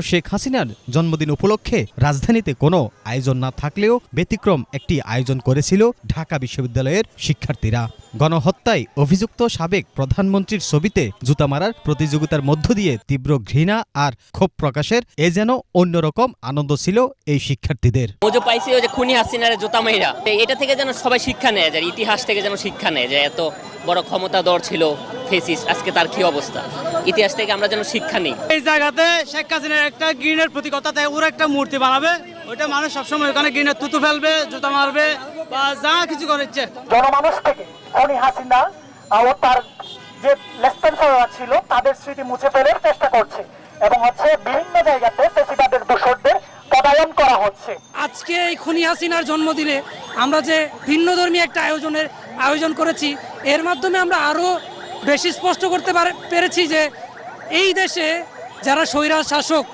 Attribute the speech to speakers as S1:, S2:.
S1: শেখ হাসিনার জন্মদিন উপলক্ষে রাজধানীতে কোনো আয়োজন না থাকলেও ব্যতিক্রম একটি আয়োজন করেছিল ঢাকা বিশ্ববিদ্যালয়ের শিক্ষার্থীরা। গণহত্যায় অভিযুক্ত সাবেক প্রধানমন্ত্রীর ছবিতে জুতা মারার প্রতিযোগিতার মধ্য দিয়ে তীব্র ঘৃণা আর ক্ষোভ প্রকাশের এ যেন অন্যরকম আনন্দ ছিল এই শিক্ষার্থীদের।
S2: খুনি হাসিনার জোতা মাইরা এটা থেকে যেন সবাই শিক্ষা নেয় যায়, ইতিহাস থেকে যেন শিক্ষা নেয় যে এত বড় ক্ষমতাধর ছিল ফেসিস। আজকে তার কি অবস্থা? ইতিহাস থেকে আমরা যেন শিক্ষা নিই।
S3: এই জায়গাতে শেখ হাসিনার একটা গ্রিনের প্রতীকতা তাই ওরা একটা মূর্তি বানাবে। ওইটা মানুষ সবসময় ওখানে গ্রিনের তুতু ফেলবে জুতা মারবে বা যা কিছু করে ইচ্ছে।
S4: জনমানুষ থেকে খনি হাসিনা ও তার যে লেসপেন্সাররা ছিল তাদের স্মৃতি মুছে ফেলার চেষ্টা করছে এবং হচ্ছে বিভিন্ন জায়গাতে ফেসিবাদের দোষরদের পদায়ন করা হচ্ছে।
S5: আজকে এই খুনি হাসিনার জন্মদিনে আমরা যে ভিন্ন ভিন্নধর্মী একটা আয়োজনের আয়োজন করেছি। এর মাধ্যমে আমরা আরও বেশি স্পষ্ট করতে পারে- পেরেছি যে এই দেশে যারা স্বৈরা শাসক